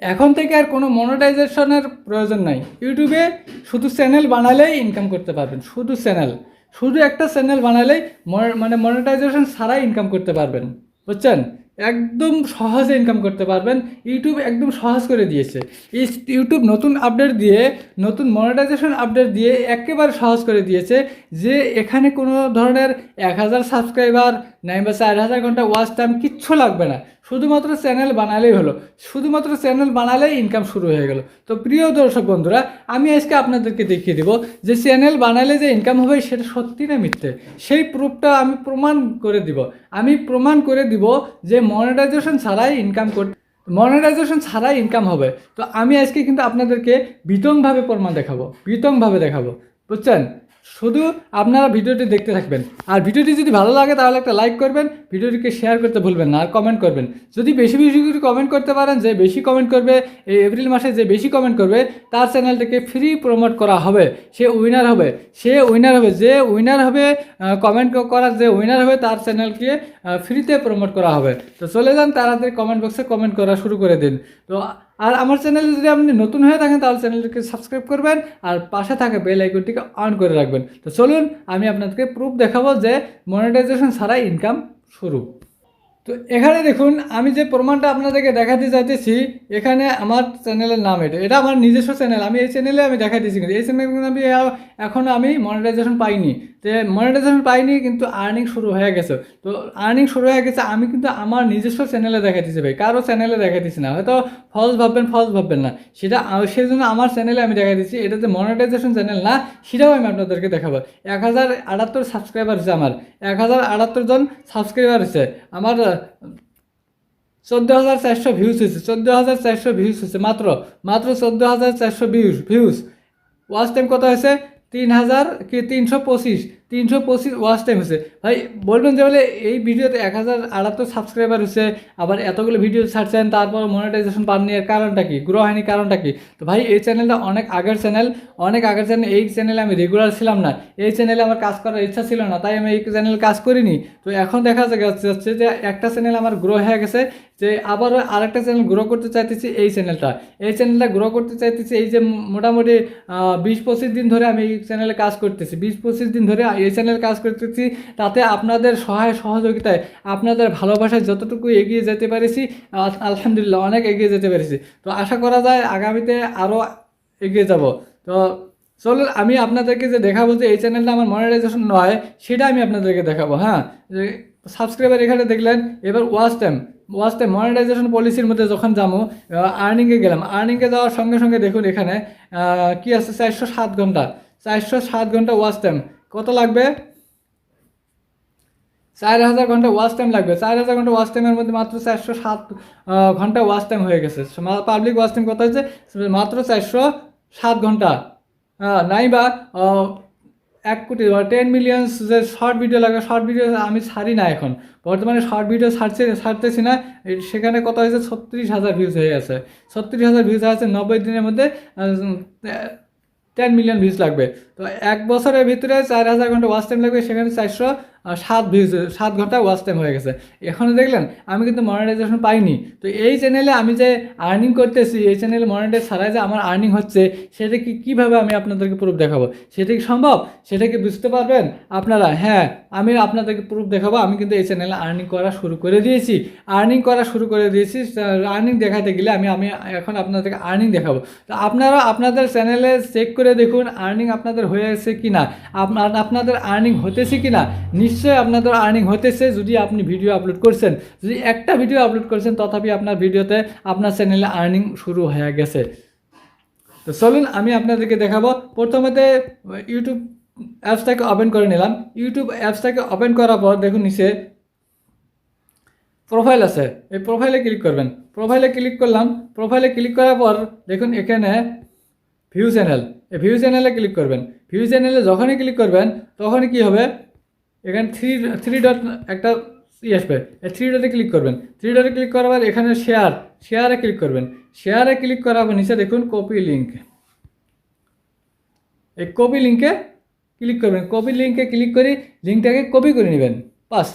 এখন থেকে আর কোনো মনিটাইজেশনের প্রয়োজন নাই। ইউটিউবে শুধু চ্যানেল বানালেই ইনকাম করতে পারবেন, শুধু চ্যানেল শুধু একটা চ্যানেল বানালেই মনে- মানে মনিটাইজেশন ছাড়াই ইনকাম করতে পারবেন, বুঝছেন? একদম সহজে ইনকাম করতে পারবেন। ইউটিউব একদম সহজ করে দিয়েছে। ইউটিউব নতুন আপডেট দিয়ে, নতুন মনিটাইজেশন আপডেট দিয়ে একেবারে সহজ করে দিয়েছে যে এখানে কোনো ধরনের এক হাজার সাবস্ক্রাইবার নাই বা চার হাজার ঘণ্টা ওয়াচ টাইম কিচ্ছু লাগবে না। শুধুমাত্র চ্যানেল বানালেই হলো। শুধুমাত্র চ্যানেল বানালেই ইনকাম শুরু হয়ে গেল। তো প্রিয় দর্শক বন্ধুরা, আমি আজকে আপনাদেরকে দেখিয়ে দেবো যে চ্যানেল বানালে যে ইনকাম হবে সেটা সত্যি না মিথ্যে। সেই প্রুফটা আমি প্রমাণ করে দিব। আমি প্রমাণ করে দিব যে মনিটাইজেশন ছাড়াই ইনকাম করতে মনিটাইজেশন ছাড়াই ইনকাম হবে। তো আমি আজকে কিন্তু আপনাদেরকে বিতংভাবে প্রমাণ দেখাবো। বিতংভাবে দেখাবো। বুঝছেন? শুধু আপনারা ভিডিওটি দেখতে থাকবেন। আর ভিডিওটি যদি ভালো লাগে, তাহলে একটা লাইক করবেন, ভিডিওটিকে শেয়ার করতে ভুলবেন না, আর কমেন্ট করবেন। যদি বেশি বেশি করে কমেন্ট করতে পারেন, যে বেশি কমেন্ট করবে, এই এপ্রিল মাসে যে বেশি কমেন্ট করবে, তার চ্যানেলটাকে ফ্রি প্রমোট করা হবে, সে উইনার হবে। সে উইনার হবে, যে উইনার হবে কমেন্ট করার যে উইনার হবে, তার চ্যানেলকে ফ্রিতে প্রমোট করা হবে। তো চলে যান তাড়াতাড়ি কমেন্ট বক্সে কমেন্ট করা শুরু করে দিন। তো আর আমার চ্যানেলে যদি আপনি নতুন হয়ে থাকেন, তাহলে চ্যানেলটিকে সাবস্ক্রাইব করবেন আর পাশে থাকা বেল আইকনটিকে অন করে রাখবেন। তো চলুন, আমি আপনাদেরকে প্রুফ দেখাবো যে মনিটাইজেশন ছাড়াই ইনকাম শুরু। তো এখানে দেখুন, আমি যে প্রমাণটা আপনাদেরকে দেখাতে চাইতেছি, এখানে আমার চ্যানেলের নাম এটা। এটা আমার নিজস্ব চ্যানেল আমি এই চ্যানেলে আমি দেখাতেছি কিন্তু এই চ্যানেলে আমি এখন আমি মনিটাইজেশন পাইনি। যে মনিটাইজেশন পাইনি, কিন্তু আর্নিং শুরু হয়ে গেছে। তো আর্নিং শুরু হয়ে গেছে, আমি কিন্তু আমার নিজস্ব চ্যানেলে দেখাতেছি ভাই। কারও চ্যানেলে দেখাতেছি না। হয়তো ফলস ভাববেন ফলস ভাববেন না। সেটা সেই জন্য আমার চ্যানেলে আমি দেখা দিচ্ছি এটা যে মনিটাইজেশন চ্যানেল না, সেটাও আমি আপনাদেরকে দেখাবো। এক হাজার আটাত্তর সাবস্ক্রাইবার হচ্ছে আমার। এক হাজার আটাত্তর জন সাবস্ক্রাইবার হচ্ছে আমার চোদ্দ হাজার চারশো ভিউজ হয়েছে। চোদ্দ হাজার চারশো ভিউজ হয়েছে মাত্র। মাত্র চোদ্দ হাজার চারশো ভিউজ ভিউজ ওয়াচ টাইম কত হয়েছে? তিন হাজার কি তিনশো পঁচিশ তিনশো পঁচিশ ওয়াচ টাইম হয়েছে ভাই, বলবেন যে বলে এই ভিডিওতে এক হাজার আটাত্তর সাবস্ক্রাইবার হয়েছে আবার এতগুলো ভিডিও ছাড়ছেন, তারপর মনিটাইজেশন পাননি, এর কারণটা কি? গ্রো হয়নি, কারণটা কি? তো ভাই, এই চ্যানেলটা অনেক আগের চ্যানেল অনেক আগের চ্যানেল এই চ্যানেলে আমি রেগুলার ছিলাম না। এই চ্যানেলে আমার কাজ করার ইচ্ছা ছিল না, তাই আমি এই চ্যানেলে কাজ করিনি। তো এখন দেখা যাচ্ছে যে একটা চ্যানেল আমার গ্রো হয়ে গেছে যে আবারও আরেকটা চ্যানেল গ্রো করতে চাইতেছি এই চ্যানেলটা এই চ্যানেলটা গ্রো করতে চাইতেছি এই যে মোটামুটি বিশ পঁচিশ দিন ধরে আমি এই চ্যানেলে কাজ করতেছি। বিশ পঁচিশ দিন ধরে এই চ্যানেলে কাজ করতেছি তাতে আপনাদের সহায় সহযোগিতায়, আপনাদের ভালোবাসায় যতটুকু এগিয়ে যেতে পেরেছি, আল- আলহামদুলিল্লাহ অনেক এগিয়ে যেতে পেরেছি। তো আশা করা যায় আগামীতে আরও এগিয়ে যাব। তো চলুন, আমি আপনাদেরকে যে দেখাবো যে এই চ্যানেলটা আমার মনিটাইজেশন নয়, সেটা আমি আপনাদেরকে দেখাবো হ্যাঁ? সাবস্ক্রাইবার এখানে দেখলেন, এবার ওয়াচ টাইম টাইম মনিটাইজেশন পলিসির মধ্যে যখন যাব আর্নিংয়ে গেলাম। আর্নিংয়ে যাওয়ার সঙ্গে সঙ্গে দেখুন এখানে কি আছে? চারশো সাত ঘণ্টা। চারশো সাত ঘণ্টা ওয়াচ টাইম কত লাগবে? চার হাজার ঘণ্টা ওয়াচ টাইম লাগবে। চার হাজার ঘণ্টা ওয়াচ টাইমের মধ্যে মাত্র চারশো সাত ঘণ্টা ওয়াচ টাইম হয়ে গেছে। পাবলিক ওয়াচ টাইম কত হচ্ছে মাত্র চারশো সাত ঘণ্টা। আহ, নাই বা আহ, এক কোটি টেন মিলিয়ন্স যে শর্ট ভিডিও লাগে শর্ট ভিডিও আমি ছাড়ি না এখন। বর্তমানে শর্ট ভিডিও ছাড়ছে, ছাড়তেছি না। সেখানে কত হয়েছে? ছত্রিশ হাজার ভিউজ হয়ে গেছে। ছত্রিশ হাজার ভিউজ গেছে নব্বই দিনের মধ্যে টেন মিলিয়ন ভিউজ লাগবে। তো এক বছরের ভিতরে চার হাজার ঘণ্টা ওয়াচ টাইম লাগবে, সেখানে চারশো সাত ভিউজ সাত ঘণ্টা ওয়াচ টাইম হয়ে গেছে। এখনও দেখলেন, আমি কিন্তু মনিটাইজেশন পাইনি। তো এই চ্যানেলে আমি যে আর্নিং করতেছি, এই চ্যানেলে মনিটাইজ ছাড়াই যে আমার আর্নিং হচ্ছে সেটা কি কীভাবে আমি আপনাদেরকে প্রুফ দেখাবো? সেটা কি সম্ভব? সেটা কি বুঝতে পারবেন? আপনারা হ্যাঁ আমি আপনাদেরকে প্রুফ দেখাবো। আমি কিন্তু এই চ্যানেলে আর্নিং করা শুরু করে দিয়েছি। আর্নিং করা শুরু করে দিয়েছি আর্নিং দেখাতে গেলে আমি আমি এখন আপনাদেরকে আর্নিং দেখাবো। তো আপনারা আপনাদের চ্যানেলে চেক করে দেখুন আর্নিং আপনাদের হয়ে হয়েছে কি না আপনাদের আর্নিং হতেছে কি না নিশ্চয়ই আপনাদের আর্নিং হতেছে যদি আপনি ভিডিও আপলোড করছেন। যদি একটা ভিডিও আপলোড করছেন, তথাপি আপনার ভিডিওতে আপনার চ্যানেলে আর্নিং শুরু হয়ে গেছে। তো চলুন, আমি আপনাদেরকে দেখাবো। প্রথমে ইউটিউব অ্যাপসটাকে ওপেন করে নিলাম। ইউটিউব অ্যাপসটাকে ওপেন করার পর দেখুন নিচে প্রোফাইল আছে। এই প্রোফাইলে ক্লিক করবেন। প্রোফাইলে ক্লিক করলাম। প্রোফাইলে ক্লিক করার পর দেখুন এখানে ভিউ চ্যানেল এই ভিউ চ্যানেলে ক্লিক করবেন। ভিউ চ্যানেলে যখনই ক্লিক করবেন, তখনই কি হবে? এখানে থ্রি থ্রি ডট একটা ই আসবে। থ্রি ডটে ক্লিক করবেন। থ্রি ডটে ক্লিক করার পর এখানে শেয়ার শেয়ারে ক্লিক করবেন। শেয়ারে ক্লিক করার পর নিচে দেখুন কপি লিঙ্ক এই কপি লিঙ্কে ক্লিক করবেন। কপি লিঙ্কে ক্লিক করে লিঙ্কটাকে কপি করে নেবেন। পাস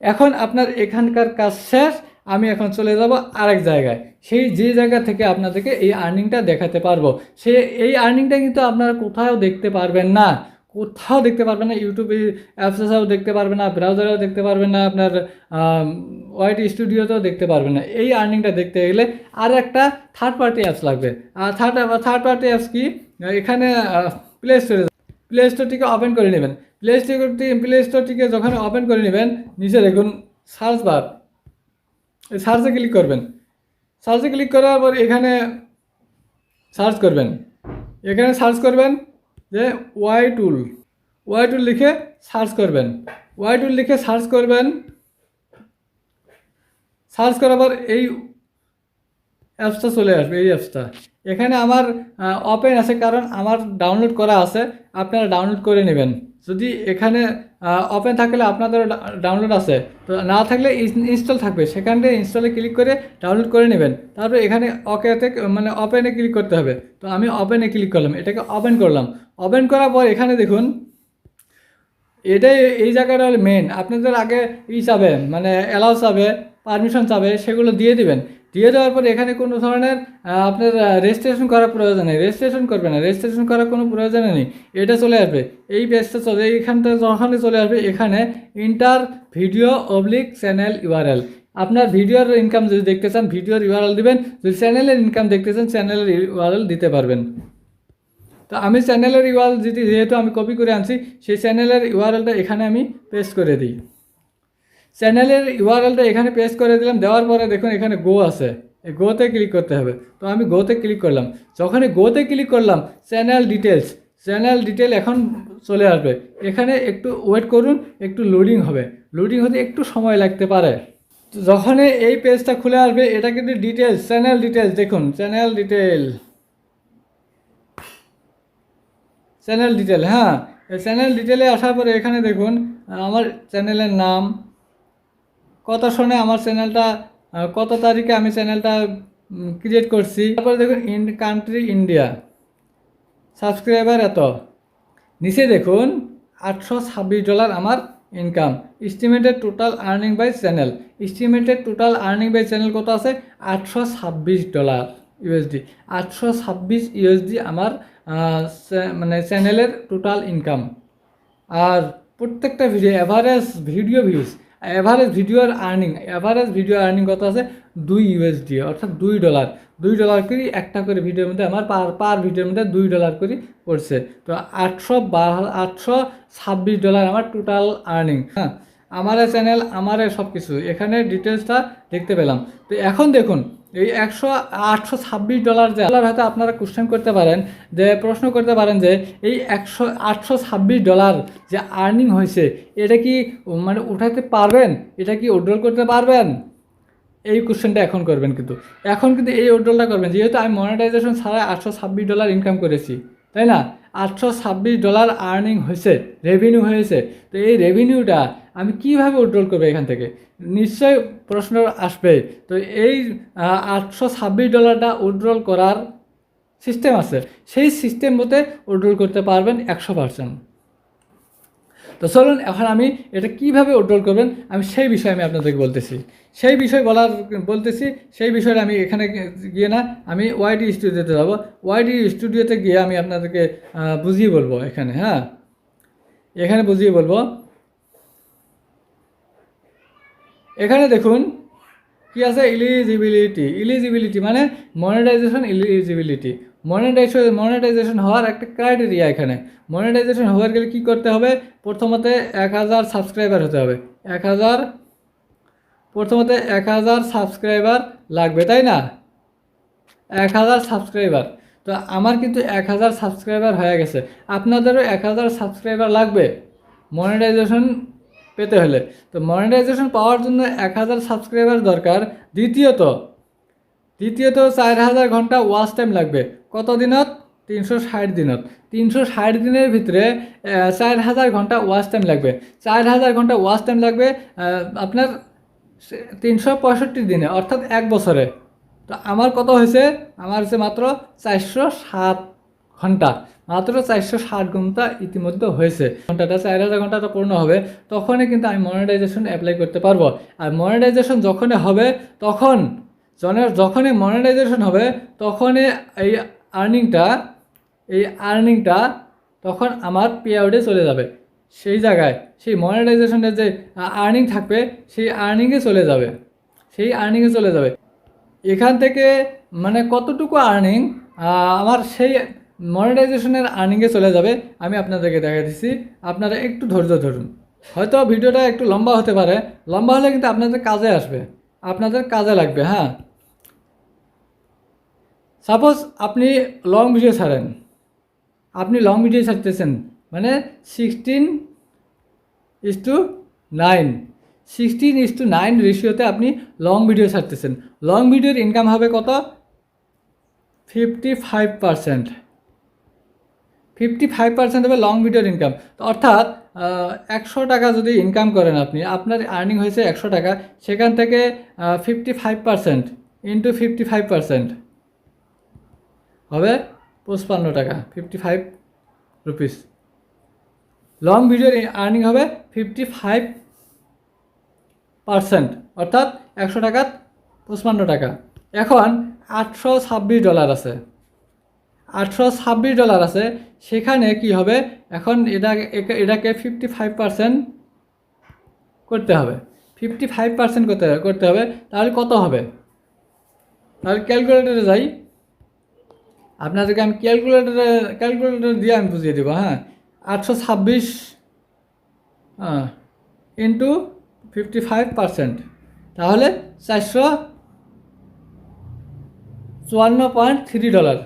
এখন আপনার এখানকার কাজ শেষ। আমি এখন চলে যাব আরেক জায়গায়। সেই যে জায়গা থেকে আপনাদেরকে এই আর্নিংটা দেখাতে পারব। সে, এই আর্নিংটা কিন্তু আপনারা কোথাও দেখতে পারবেন না। কোথাও দেখতে পারবেন না ইউটিউবে অ্যাপসেও দেখতে পারবেন না ব্রাউজারেও দেখতে পারবেন না, আপনার ওয়াইট স্টুডিওতেও দেখতে পারবেন না। এই আর্নিংটা দেখতে গেলে আর একটা থার্ড পার্টি অ্যাপস লাগবে। আর থার্ড থার্ড পার্টি অ্যাপস কি? এখানে প্লে স্টোরে প্লে স্টোরটিকে ওপেন করে নেবেন। প্লে স্টোরটি প্লে স্টোরটিকে যখন ওপেন করে নেবেন, নিচে দেখুন সার্চ বার সার্চে ক্লিক করবেন। সার্চে ক্লিক করার পর এখানে সার্চ করবেন। এখানে সার্চ করবেন। যে ওয়াই টুল ওয়াই টুল লিখে সার্চ করবেন। ওয়াই টুল লিখে সার্চ করবেন। সার্চ করার পর এই অ্যাপসটা চলে আসবে, এই অ্যাপসটা এখানে আমার ওপেন আছে কারণ আমার ডাউনলোড করা আছে। আপনারা ডাউনলোড করে নেবেন। যদি এখানে ওপেন থাকলে আপনাদের ডাউনলোড আছে। তো না থাকলে ইনস্টল থাকবে। সেখান থেকে ইনস্টলে ক্লিক করে ডাউনলোড করে নেবেন। তারপর এখানে ওকেতে মানে ওপেনে ক্লিক করতে হবে। তো আমি ওপেনে ক্লিক করলাম। এটাকে ওপেন করলাম। ওপেন করার পর এখানে দেখুন, এটাই এই জায়গাটা মেন আপনাদের আগে ই চাবে মানে অ্যালাউ চাবে পারমিশন চাবে, সেগুলো দিয়ে দিবেন। দিয়ে দেওয়ার পর এখানে কোনো ধরনের আপনার রেজিস্ট্রেশন করার প্রয়োজন নেই। রেজিস্ট্রেশন করবে না। রেজিস্ট্রেশন করার কোনো প্রয়োজন নেই। এটা চলে আসবে। এই পেজটা চলে, এইখানটা যখনই চলে আসবে, এখানে enter video oblique channel URL আপনার ভিডিওর ইনকাম যদি দেখতে চান ভিডিওর ইউআরএল দিবেন। যদি চ্যানেলের ইনকাম দেখতে চান চ্যানেলের ইউআরএল দিতে পারবেন। তো আমি চ্যানেলের ইউআরএল যদি, যেহেতু আমি কপি করে আনছি, সেই চ্যানেলের ইউআরএলটা এখানে আমি পেস্ট করে দিই। চ্যানেলের ইউআরএলটা এখানে পেস্ট করে দিলাম, দেওয়ার পরে দেখুন এখানে গো আছে। এই গোতে ক্লিক করতে হবে। তো আমি গোতে ক্লিক করলাম। যখনই গোতে ক্লিক করলাম চ্যানেল ডিটেলস চ্যানেল ডিটেল এখন চলে আসবে। এখানে একটু ওয়েট করুন, একটু লোডিং হবে। লোডিং হতে একটু সময় লাগতে পারে। তো যখনই এই পেজটা খুলে আসবে, এটা কিন্তু ডিটেলস চ্যানেল ডিটেলস দেখুন চ্যানেল ডিটেল চ্যানেল ডিটেল হ্যাঁ। চ্যানেল ডিটেলে আসার পরে এখানে দেখুন, আমার চ্যানেলের নাম কত সনে আমার চ্যানেলটা কত তারিখে আমি চ্যানেলটা ক্রিয়েট করছি। তারপরে দেখুন ইন কান্ট্রি ইন্ডিয়া সাবস্ক্রাইবার এত। নিচে দেখুন, আটশো ছাব্বিশ ডলার আমার income estimated total earning by channel estimated total earning by channel কত আছে? আটশো ছাব্বিশ ডলার ইউএসডি আটশো ছাব্বিশ ইউএসডি আমার মানে চ্যানেলের টোটাল ইনকাম আর প্রত্যেকটা video average video views average ভিডিওর আর্নিং অ্যাভারেজ ভিডিও আর্নিং কত আছে? দুই ইউএসডি অর্থাৎ দুই ডলার দুই ডলার করে, একটা করে ভিডিওর মধ্যে আমার পার পার ভিডিওর মধ্যে দুই ডলার করে পড়ছে। তো আটশো বা, আটশো ছাব্বিশ ডলার আমার টোটাল আর্নিং হ্যাঁ আমার চ্যানেল আমার সব কিছু এখানে ডিটেলসটা দেখতে পেলাম। তো এখন দেখুন এই একশো আটশো ছাব্বিশ ডলার যে ডলার হয়তো আপনারা কোশ্চেন করতে পারেন, যে প্রশ্ন করতে পারেন যে এই একশো আটশো ছাব্বিশ ডলার যে আর্নিং হয়েছে, এটা কি মানে উঠাতে পারবেন? এটা কি উইড্রল করতে পারবেন? এই কোশ্চেনটা এখন করবেন কিন্তু। এখন কিন্তু এই উইড্রলটা করবেন। যেহেতু আমি মনিটাইজেশন ছাড়া আটশো ছাব্বিশ ডলার ইনকাম করেছি, তাই না? আটশো ছাব্বিশ ডলার আর্নিং হয়েছে রেভিনিউ হয়েছে তো এই রেভিনিউটা আমি কীভাবে উইড্রল করব এখান থেকে? নিশ্চয়ই প্রশ্ন আসবে তো এই আটশো ছাব্বিশ ডলারটা উইড্রল করার সিস্টেম আছে। সেই সিস্টেম মতে উইড্রল করতে পারবেন একশো পার্সেন্ট তো চলুন, এখন আমি এটা কীভাবে উড্রল করবেন, আমি সেই বিষয়ে আমি আপনাদেরকে বলতেছি। সেই বিষয় বলার, বলতেছি, সেই বিষয়ে আমি এখানে গিয়ে না, আমি ওয়াইডি স্টুডিওতে যাব। ওয়াইডি স্টুডিওতে গিয়ে আমি আপনাদেরকে বুঝিয়ে বলব এখানে হ্যাঁ? এখানে বুঝিয়ে বলব। এখানে দেখুন, কি আছে? ইলিজিবিলিটি ইলিজিবিলিটি মানে মনিটাইজেশন ইলিজিবিলিটি মনিটাইজেশন মনিটাইজেশন হওয়ার একটা ক্রাইটেরিয়া এখানে। মনিটাইজেশন হওয়ার গেলে কী করতে হবে? প্রথমত এক হাজার সাবস্ক্রাইবার হতে হবে। এক হাজার, প্রথমত এক হাজার সাবস্ক্রাইবার লাগবে, তাই না? এক হাজার সাবস্ক্রাইবার তো আমার কিন্তু এক হাজার সাবস্ক্রাইবার হয়ে গেছে। আপনাদেরও এক হাজার সাবস্ক্রাইবার লাগবে মনিটাইজেশন পেতে হলে। তো মনিটাইজেশন পাওয়ার জন্য এক হাজার সাবস্ক্রাইবার দরকার। দ্বিতীয়ত দ্বিতীয়ত চার হাজার ঘণ্টা ওয়াচ টাইম লাগবে। কত দিনত? তিনশো ষাট দিনত। তিনশো ষাট দিনের ভিতরে চার হাজার ঘণ্টা ওয়াচ টাইম লাগবে। চার হাজার ঘণ্টা ওয়াচ টাইম লাগবে আপনার তিনশো পঁয়ষট্টি দিনে, অর্থাৎ এক বছরে। তো আমার কত হয়েছে? আমার হচ্ছে মাত্র চারশো সাত ঘণ্টা মাত্র চারশো ষাট ঘণ্টা ইতিমধ্যে হয়েছে। ঘন্টাটা চার হাজার ঘন্টাটা পূর্ণ হবে, তখনই কিন্তু আমি মনিটাইজেশন অ্যাপ্লাই করতে পারব। আর মনিটাইজেশন যখনই হবে, তখন জনের যখনই মনিটাইজেশন হবে, তখনই এই আর্নিংটা এই আর্নিংটা তখন আমার পে আউটে চলে যাবে। সেই জায়গায়, সেই মনিটাইজেশনের যে আর্নিং থাকবে, সেই আর্নিংয়ে চলে যাবে। সেই আর্নিংয়ে চলে যাবে। এখান থেকে মানে কতটুকু আর্নিং আমার সেই মনিটাইজেশনের আর্নিংয়ে চলে যাবে, আমি আপনাদেরকে দেখা দিচ্ছি। আপনারা একটু ধৈর্য ধরুন। হয়তো ভিডিওটা একটু লম্বা হতে পারে। লম্বা হলে কিন্তু আপনাদের কাজে আসবে। আপনাদের কাজে লাগবে হ্যাঁ। সাপোজ আপনি লং ভিডিও ছাড়েন। আপনি লং ভিডিও ছাড়তেছেন মানে sixteen is to nine sixteen is to nine রেশিওতে আপনি লং ভিডিও ছাড়তেছেন। লং ভিডিওর ইনকাম হবে কত? Fifty five percent fifty five percent হবে লং ভিডিওর ইনকাম অর্থাৎ একশো টাকা যদি ইনকাম করেন আপনি, আপনার আর্নিং হয়েছে একশো টাকা, সেখান থেকে fifty five percent into fifty five percent হবে পঁচপান্ন টাকা ফিফটি ফাইভ রুপিস লং ভিডিওর আর্নিং হবে ফিফটি ফাইভ পার্সেন্ট অর্থাৎ একশো টাকার পঁচপান্ন টাকা। এখন আটশো ছাব্বিশ ডলার আছে। আটশো ছাব্বিশ ডলার আছে। সেখানে কি হবে? এখন এটা এটাকে ফিফটি ফাইভ পার্সেন্ট করতে হবে। ফিফটি ফাইভ পার্সেন্ট করতে করতে হবে। তাহলে কত হবে? তাহলে ক্যালকুলেটরে যাই। আপনাদেরকে আমি ক্যালকুলেটরে ক্যালকুলেটর দিয়ে আমি বুঝিয়ে দেবো হ্যাঁ? আটশো ছাব্বিশ হ্যাঁ ইন্টু ফিফটি ফাইভ পার্সেন্ট তাহলে চারশো চুয়ান্ন পয়েন্ট থ্রি ডলার।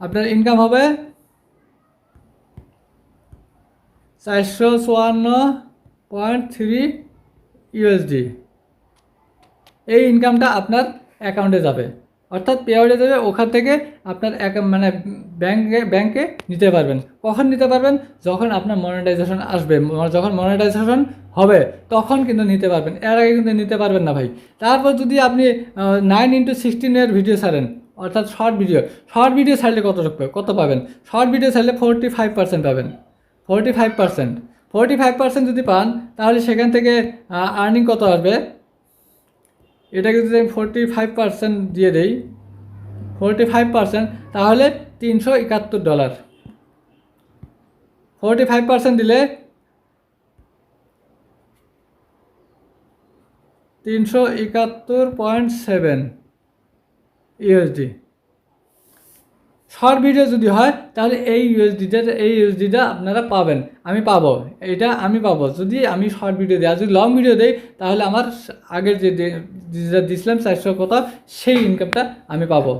আপনার ইনকাম হবে চারশো চুয়ান্ন পয়েন্ট থ্রি ইউএসডি এই ইনকামটা আপনার অ্যাকাউন্টে যাবে। অর্থাৎ পে আউটে যাবে, ওখান থেকে আপনার মানে ব্যাংকে ব্যাংকে নিতে পারবেন। কখন নিতে পারবেন? যখন আপনার মনিটাইজেশন আসবে। যখন মনিটাইজেশন হবে, তখন কিন্তু নিতে পারবেন। এর আগে কিন্তু নিতে পারবেন না ভাই। তারপর যদি আপনি নাইন ইন্টু সিক্সটিনের ভিডিও ছাড়েন অর্থাৎ শর্ট ভিডিও শর্ট ভিডিও ছাড়লে কত কত পাবেন? শর্ট ভিডিও ছাড়লে ফোরটি ফাইভ পার্সেন্ট পাবেন। Forty five percent five percent যদি পান, তাহলে সেখান থেকে আর্নিং কত আসবে? এটাকে যদি আমি ফোরটি ফাইভ পার্সেন্ট দিয়ে দেই ফোরটি ফাইভ পার্সেন্ট তাহলে তিনশো একাত্তর ডলার। ফোরটি ফাইভ পার্সেন্ট দিলে তিনশো একাত্তর point seven. USD short video যদি হয়, তাহলে এই ইউএসডিটা এই ইউএসডিটা আপনারা পাবেন। আমি পাবো। এটা আমি পাবো। যদি আমি শর্ট ভিডিও দিই, আর যদি লং ভিডিও দিই, তাহলে আমার আগের যে দিয়েছিলাম চারশো কত সেই ইনকামটা আমি পাবো।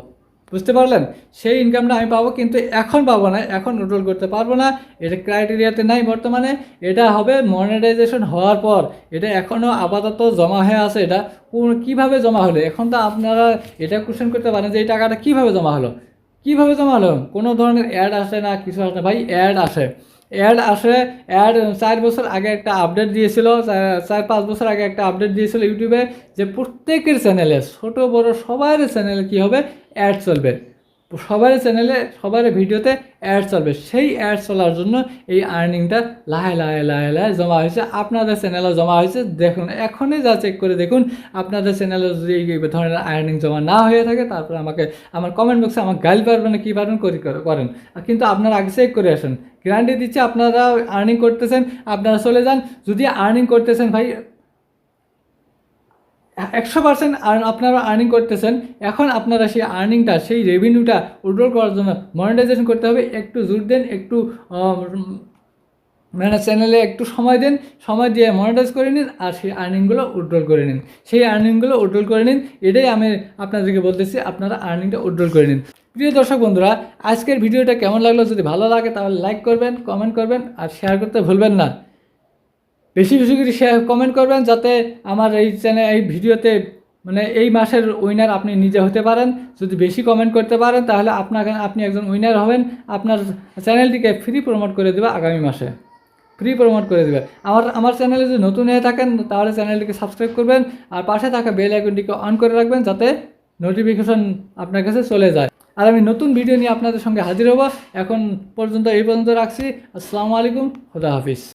বুঝতে পারলেন? সেই ইনকামটা আমি পাবো কিন্তু এখন পাবো না, এখন রোল করতে পারব না। এটা ক্রাইটেরিয়াতে নাই বর্তমানে। এটা হবে মনিটাইজেশন হওয়ার পর। এটা এখনও আপাতত জমা হয়ে আছে এটা। কোন- কীভাবে জমা হলো? এখন তো আপনারা এটা কোশ্চেন করতে পারেন যে এই টাকাটা কীভাবে জমা হলো? কীভাবে জমা হলো? কোনো ধরনের অ্যাড আসে না, কিছু আসে না। ভাই অ্যাড আসে। অ্যাড আসে, অ্যাড চার বছর আগে একটা আপডেট দিয়েছিল চার- পাঁচ বছর আগে একটা আপডেট দিয়েছিল ইউটিউবে যে প্রত্যেকের চ্যানেলে ছোট বড় সবার চ্যানেলে কি হবে? অ্যাড চলবে। সবার চ্যানেলে, সবার ভিডিওতে অ্যাড চলবে। সেই অ্যাড চলার জন্য এই আর্নিংটা লাহে লাহে লাহে লাহে জমা হয়েছে। আপনাদের চ্যানেলে জমা হয়েছে। দেখুন, এখনই যা চেক করে দেখুন। আপনাদের চ্যানেলে যদি এই ধরনের আর্নিং জমা না হয়ে থাকে, তারপরে আমাকে, আমার কমেন্ট বক্সে আমার গাইল পারবেন না, কী পারবেন করি করেন। কিন্তু আপনারা আগে চেক করে আসেন। গ্যারান্টি দিচ্ছে, আপনারা আর্নিং করতেছেন, আপনারা চলে যান। যদি আর্নিং করতেছেন ভাই একশো পার্সেন্ট আপনারা আর্নিং করতেছেন। এখন আপনারা সেই আর্নিংটা সেই রেভিনিউটা উইড্রল করার জন্য মনিটাইজেশন করতে হবে। একটু জোর দেন, একটু মানে চ্যানেলে একটু সময় দেন, সময় দিয়ে মনিটাইজ করে নিন আর সেই আর্নিংগুলো উইড্রল করে নিন। সেই আর্নিংগুলো উইড্রল করে নিন, এটাই আমি আপনাদেরকে বলতেছি, আপনারা আর্নিংটা উইড্রল করে নিন। প্রিয় দর্শক বন্ধুরা, আজকের ভিডিওটা কেমন লাগল? যদি ভালো লাগে তাহলে লাইক করবেন কমেন্ট করবেন আর শেয়ার করতে ভুলবেন না। বেশি বেশি করে শেয়ার কমেন্ট করবেন যাতে আমার এই চ্যানেল এই ভিডিওতে মানে এই মাসের উইনার আপনি নিজে হতে পারেন। যদি বেশি কমেন্ট করতে পারেন, তাহলে আপনাকে, আপনি একজন উইনার হবেন। আপনার চ্যানেলটিকে ফ্রি প্রমোট করে দেবে আগামী মাসে। ফ্রি প্রমোট করে দেবে। আমার আমার চ্যানেলে যদি নতুন হয়ে থাকেন, তাহলে চ্যানেলটিকে সাবস্ক্রাইব করবেন। আর পাশে থাকা বেল আইকনটিকে অন করে রাখবেন যাতে নোটিফিকেশন আপনার কাছে চলে যায়। আর আমি নতুন ভিডিও নিয়ে আপনাদের সঙ্গে হাজির হব। এখন পর্যন্ত এই পর্যন্ত রাখছি। আসসালামু আলাইকুম। খুদা হাফিজ।